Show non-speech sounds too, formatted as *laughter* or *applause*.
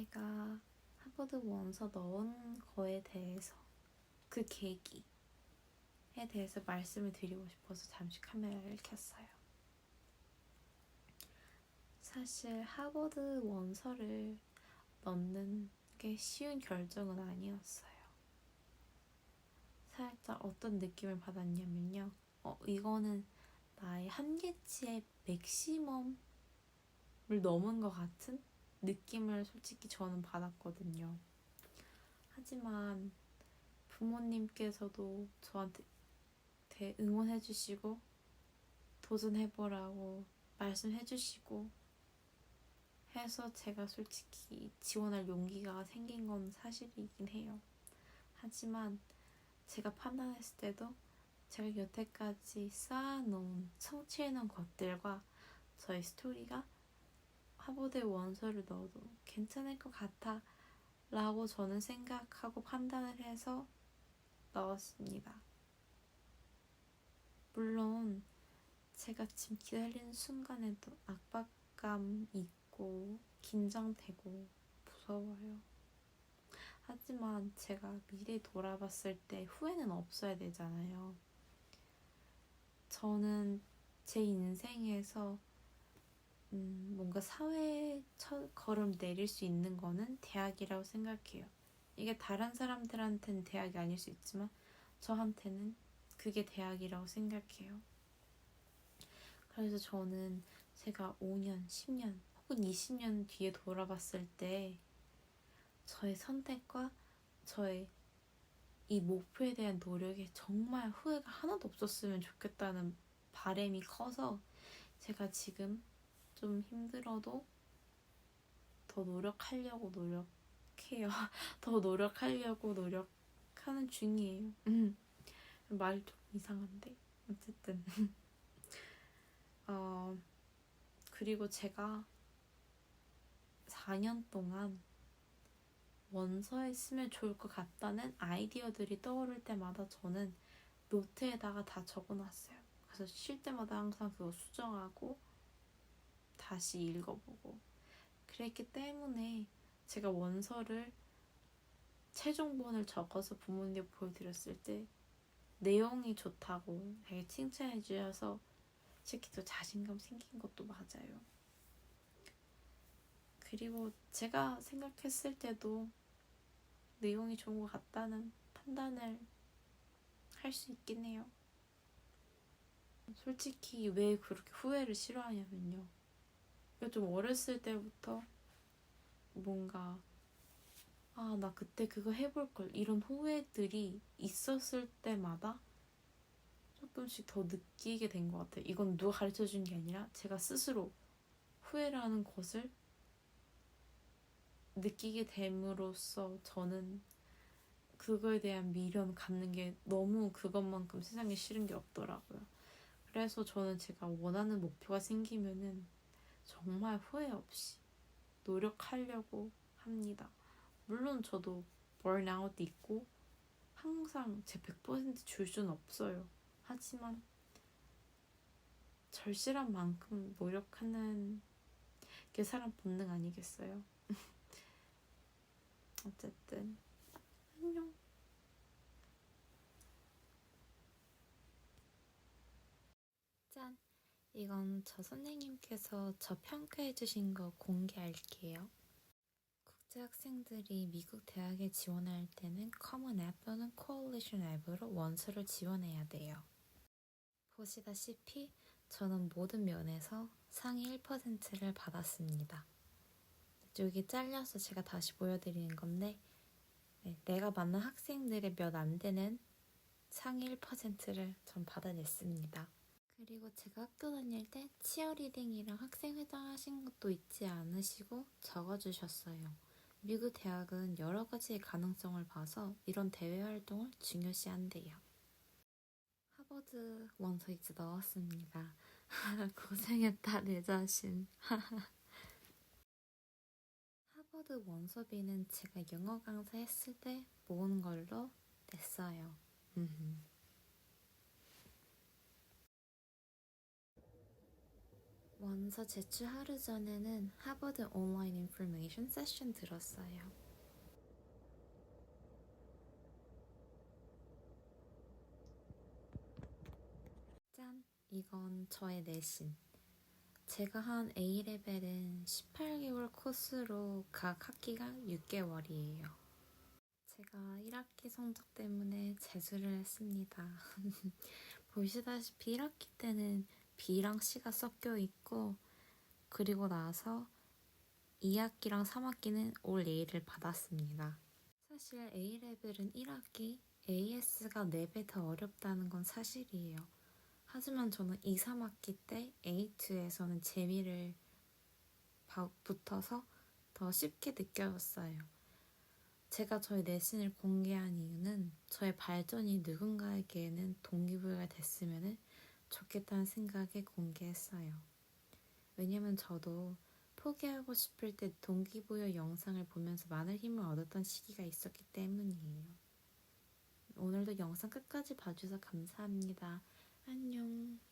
제가 하버드 원서 넣은 거에 대해서 그 계기에 대해서 말씀을 드리고 싶어서 잠시 카메라를 켰어요. 사실 하버드 원서를 넣는 게 쉬운 결정은 아니었어요. 살짝 어떤 느낌을 받았냐면요. 어, 이거는 나의 한계치의 맥시멈을 넘은 것 같은 느낌을 솔직히 저는 받았거든요. 하지만 부모님께서도 저한테 대- 응원해주시고 도전해보라고 말씀해주시고 해서 제가 솔직히 지원할 용기가 생긴 건 사실이긴 해요. 하지만 제가 판단했을 때도 제가 여태까지 쌓아놓은 성취해놓은 것들과 저의 스토리가 하버드에 원서를 넣어도 괜찮을 것 같아 라고 저는 생각하고 판단을 해서 넣었습니다. 물론 제가 지금 기다리는 순간에도 압박감 있고 긴장되고 무서워요. 하지만 제가 미래 돌아봤을 때 후회는 없어야 되잖아요. 저는 제 인생에서 음, 뭔가 사회에 첫 걸음 내릴 수 있는 거는 대학이라고 생각해요. 이게 다른 사람들한테는 대학이 아닐 수 있지만 저한테는 그게 대학이라고 생각해요. 그래서 저는 제가 5년, 10년 혹은 20년 뒤에 돌아봤을 때 저의 선택과 저의 이 목표에 대한 노력에 정말 후회가 하나도 없었으면 좋겠다는 바람이 커서 제가 지금 좀 힘들어도 더 노력하려고 노력해요. *laughs* 더 노력하려고 노력하는 중이에요. 음. 말이 좀 이상한데 어쨌든 *laughs* 어 그리고 제가 4년 동안 원서에 쓰면 좋을 것 같다는 아이디어들이 떠오를 때마다 저는 노트에다가 다 적어놨어요. 그래서 쉴 때마다 항상 그거 수정하고 다시 읽어보고 그랬기 때문에 제가 원서를 최종본을 적어서 부모님 보여드렸을 때 내용이 좋다고 되게 칭찬해 주셔서 솔직히 또 자신감 생긴 것도 맞아요. 그리고 제가 생각했을 때도 내용이 좋은 것 같다는 판단을 할 수 있긴 해요. 솔직히 왜 그렇게 후회를 싫어하냐면요. 좀 어렸을 때부터 뭔가 아, 나 그때 그거 해볼 걸 이런 후회들이 있었을 때마다 조금씩 더 느끼게 된 것 같아요. 이건 누가 가르쳐 준 게 아니라 제가 스스로 후회라는 것을 느끼게 됨으로써 저는 그거에 대한 미련 갖는 게 너무 그것만큼 세상에 싫은 게 없더라고요. 그래서 저는 제가 원하는 목표가 생기면은 정말 후회 없이 노력하려고 합니다. 물론 저도 burnout 있고 항상 제 100%줄 수는 없어요. 하지만 절실한 만큼 노력하는 게 사람 본능 아니겠어요? *laughs* 어쨌든 안녕. 짠. 이건 저 선생님께서 저 평가해 주신 거 공개할게요. 국제 학생들이 미국 대학에 지원할 때는 커먼 앱 또는 코올리션 앱으로 원서를 지원해야 돼요. 보시다시피 저는 모든 면에서 상위 1%를 받았습니다. 여기 잘려서 제가 다시 보여드리는 건데 네, 내가 만난 학생들의 몇 안 되는 상위 1%를 전 받아냈습니다. 그리고 제가 학교 다닐 때 치어리딩이랑 학생회장 하신 것도 잊지 않으시고 적어주셨어요. 미국 대학은 여러 가지의 가능성을 봐서 이런 대외 활동을 중요시한대요. 하버드 원서 이제 넣었습니다. *laughs* 고생했다 내 자신. *laughs* 하버드 원서비는 제가 영어 강사 했을 때 모은 걸로 냈어요. 원서 제출 하루 전에는 하버드 온라인 인포메이션 세션 들었어요. 짠! 이건 저의 내신. 제가 한 A레벨은 18개월 코스로 각 학기가 6개월이에요. 제가 1학기 성적 때문에 재수를 했습니다. *laughs* 보시다시피 1학기 때는 B랑 C가 섞여 있고, 그리고 나서 2학기랑 3학기는 올 A를 받았습니다. 사실 A레벨은 1학기 AS가 4배 더 어렵다는 건 사실이에요. 하지만 저는 2, 3학기 때 A2에서는 재미를 바- 붙어서 더 쉽게 느껴졌어요. 제가 저의 내신을 공개한 이유는 저의 발전이 누군가에게는 동기부여가 됐으면 좋겠다는 생각에 공개했어요. 왜냐면 저도 포기하고 싶을 때 동기부여 영상을 보면서 많은 힘을 얻었던 시기가 있었기 때문이에요. 오늘도 영상 끝까지 봐주셔서 감사합니다. 안녕.